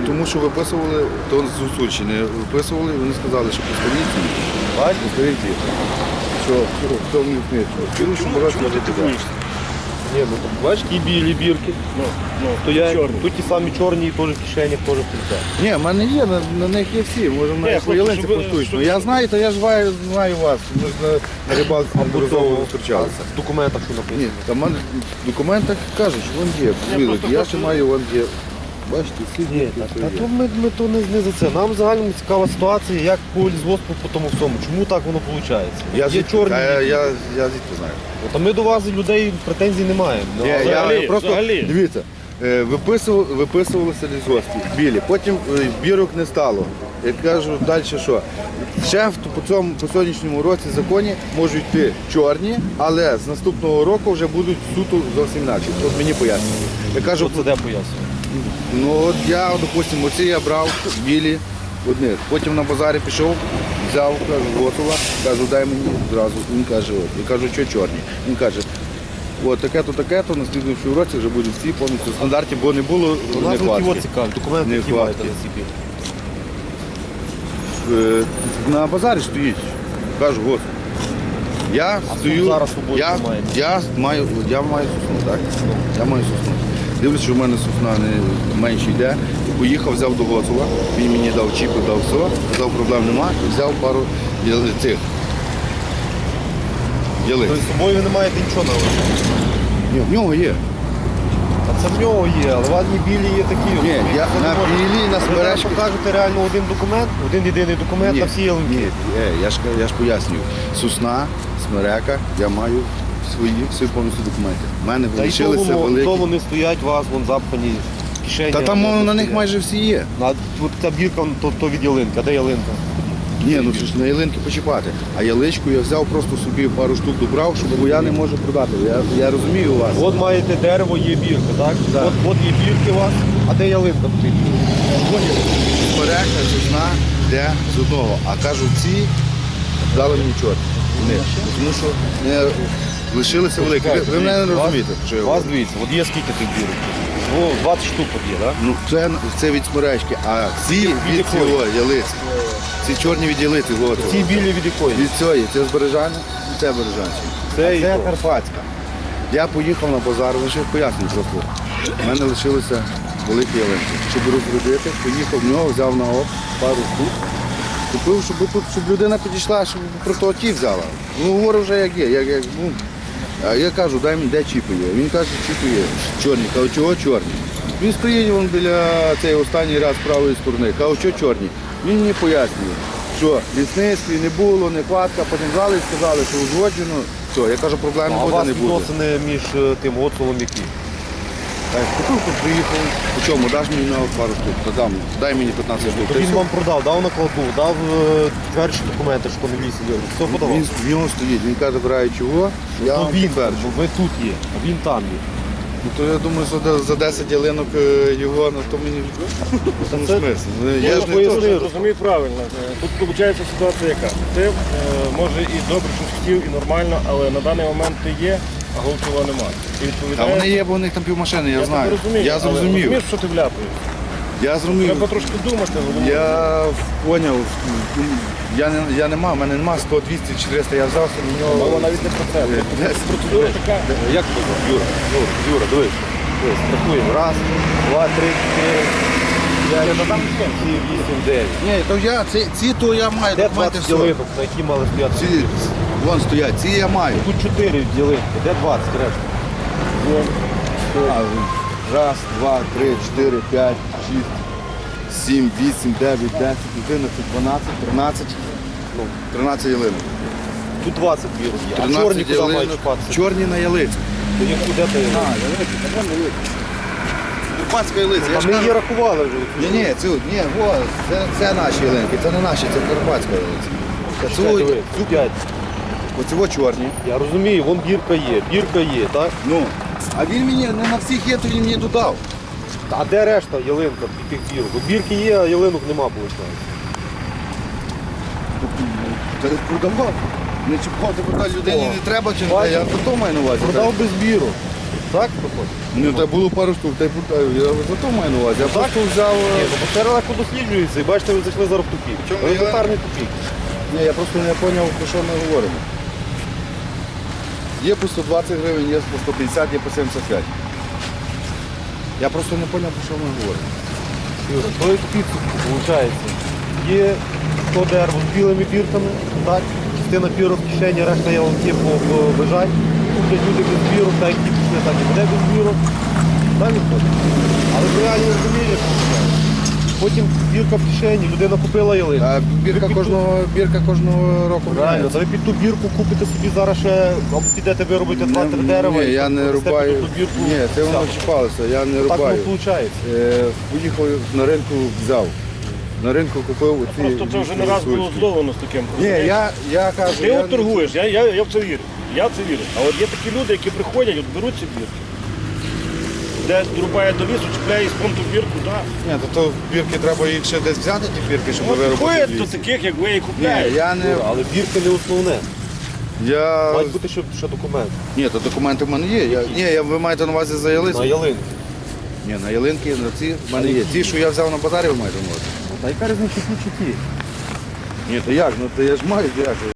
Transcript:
бо тому що виписували, то з Гуцульщини виписували, вони сказали, що Бачите? представниці, що хто в них не що багато Чому ти туди. Ні, ну там, бачиш, ті білі бірки. Ну, ну, Стоять, чорні. тут ті самі чорні, і теж в кишенях, теж включають. Ні, в мене є, на, на них є всі, може Ні, по хлопці, ялинці щоб поштучно. щоб- Я знаю, то я ж знаю, знаю вас. Ми ж на, на рибалці неодноразово зустрічалися. В документах, що написано. Ні, там в мене в документах кажуть, що вон є. Просто Я ще маю, вон є. Бачите, всі Ні, дітки, та, та то ми, ми то не, не за це. Нам в загальному цікава ситуація, як по лісгоспу по тому всьому. Чому так воно виходить? Я, Є звідки- чорні. Я, я, я звідки знаю. От, а ми до вас людей претензій не маємо. Ну, Ні, я взагалі, просто взагалі. дивіться, е, виписував, виписувалися лісгоспі білі. Потім е, бірок не стало. Я кажу, далі що? Ще в- по цьому по сьогоднішньому році законі можуть йти чорні, але з наступного року вже будуть суто зовсім інакші. От мені пояснюють. Я кажу, Що це де пояснює? Ну от я, допустимо, оці я брав білі одних. Потім на базарі пішов, взяв, кажу, готова, кажу, дай мені зразу. Він каже, от. Я кажу, що чорні. Він каже, от таке-то, таке-то, на слідуючому році вже будуть всі повністю в стандарті, бо не було У нас от нехватки. його цікаві, документи, Не які маєте хватки. на собі. Е, На базарі стоїть. Кажу, от. Я стою, зараз собою я, я, маю, я маю сосну, так? Я маю сосну. Дивлюсь, що в мене сосна не менше йде. Поїхав, взяв до Гоцова, він мені дав чіпи, дав все, сказав, проблем нема, і взяв пару цих. Тобто з собою ви не маєте нічого на. Ні, в нього є. А це в нього є, але є білі є такі. Ні, я Це не на білі, на Ви зараз смеречки. покажете реально один документ, один єдиний документ на всі ялинки. ні, е, я ж я ж пояснюю. Сосна, смерека, я маю свої всі повністю документи. У мене Та й то, лишилися воно, великі. вони стоять у вас, вон запхані кишені. Та там воно на них майже всі є. А от ця бірка, то, то від ялинки, а де ялинка? Ні, ну це ж на ялинки почіпати. А яличку я взяв просто собі пару штук добрав, щоб бо я не можу продати. Я, я розумію вас. От маєте дерево, є бірка, так? Так. От, от є бірки у вас, а де ялинка стоїть? Смерека, сосна, де з одного. А кажуть, ці дали мені чорт. Тому що не лишилися великі. Ви, ви мене не розумієте, що я У вас говорю. дивіться, от є скільки тих бірок? О, 20 штук от є, так? Ну, це, це від смеречки, а ці від якої? цього ялиці. Ці чорні від ялиці. от. Ці білі від якої? Від цієї, це з Бережани, і це Бережанське. Це і це то. Карпатська. Я поїхав на базар, лише поясню просто. У мене лишилися великі ялинки. Щоб розгрузити, поїхав в нього, взяв на оп пару штук. Купив, щоб тут, щоб людина підійшла, щоб просто ті взяла. Ну, говорю вже як є. Як, як, ну, а я кажу, дай мені, де чіпи є. Він каже, чіпи є. Чорні. Кажу, чого чорні? Він стоїть вон біля цієї останній раз правої сторони. Кажу, що чорні? Він мені пояснює, що лісництві не було, нехватка, потім взяли і сказали, що узгоджено. Все, я кажу, проблем А у буде, не буде. відносини між е, тим оцолом які? Так, купив, тут приїхав. По чому, даш мені на пару штук? Та дам, дай мені 15 штук. То він вам продав, дав накладу, дав е, документи, що не в лісі є. Все подавав. Він, він он стоїть, він каже, забирає чого, я вам він, підтверджу. бо ви тут є, а він там є. Ну, то я думаю, за, де- за 10 ялинок е, його, ну то мені ну, це- смисл. Ну, Я ж не то, що- розумію правильно. Е, Тут виходить ситуація яка. Ти е, може і добре щось хотів, і нормально, але на даний момент ти є, а Голчова нема. І А відповідає. вони є, бо у них там півмашини, я, я знаю. тебе розумію, я зрозумів. розумієш, що ти вляпаєш. Я зрозумів. Треба трошки думати, головне. Я поняв. Я не, я не мав, у мене нема 100, 200, 400, я взявся на нього. Мова навіть не про це. Е, десь. Процедура така. Як ти Юра? Ну, Юра, дивись. Дивись, рахуємо. Раз, два, три, чотири, п'ять, шість, сім, вісім, дев'ять. Ні, то я, ці, ці то я маю Де документи 20 все. ялинок, на які мали стояти? Ці, вон стоять, ці я маю. Тут 4 ялинки, де 20 решта? Раз, два, три, чотири, п'ять, шість, сім, вісім, дев'ять, десять, одинадцять, дванадцять, тринадцять. Ну, 13 ялинок. Тут 20 вірус є. А чорні куди мають чіпатися? Чорні на ялиці. То їх куди ти? А, ялиці, там ялиці. Карпатська ялиця. А ми її рахували вже. Ні, ні, цю, ні, во, це, це наші ялинки, це не наші, це карпатська ялиця. Цю, цю. Оцього чорні. Я розумію, вон бірка є, бірка є, так? Ну, а він мені не на всіх є, то він мені додав. А де решта ялинка і тих бірок? От бірки є, а ялинок нема, виходить. Та продавав. Не чіпав, ти людині не треба, чи не бачиш? я про то маю на увазі. Продав без бірок. Так проходить? Ну, та було пару штук, та й пу- я зато маю на увазі. Я просто взяв. е, Ні, ну бо це легко досліджується, і бачите, ви зайшли зараз в тупік. Чому я- Елементарний тупік. Ні, я просто не зрозумів, про що ми говоримо. Є по 120 гривень, є по 150, є по 75. Я просто не зрозумів, про що ми говоримо. То як підсумку, виходить. Є 100 дерево з білими бірками, так? Частина бірок в кишені, решта ялинки побежать. Куплять люди без бірок, так як пішли, так і буде без бірок. Так виходить. Але в реальні розумієш, що. Потім бірка в кишені, людина купила ялинку. А бірка Ви під кожного, бірка кожного року Реально, міняється. то ви під ту бірку купите собі зараз ще, або підете ви робите два-три дерева. Ні, я не рубаю. під ту бірку. Ні, це воно чіпалося, я не Так воно рубаю. виходить. Е, Поїхав на ринку, взяв. На ринку купив оці. Просто це вже не раз було зловлено з таким. Ні, я, я кажу, Ти я от торгуєш, я, я, я в це вірю. Я в це вірю. А от є такі люди, які приходять, от беруть ці бірки. Де рубає до лісу, чіпляє з понту бірку, так. Ні, то, то бірки треба їх ще десь взяти, ті бірки, щоб виробити. приходять до таких, як ви, і Ні, я не. Але бірка не основне. Я... Мають бути ще, ще документи. Ні, то документи в мене є. Я... Ні, я, ви маєте на увазі за ялицю? На ялинку. Ні, на ялинки, на ці в мене є. Ті, що я взяв на базарі, ви маєте на увазі? Та яка різниця ті чи ті? Ні, то як? Ну то я ж маю як.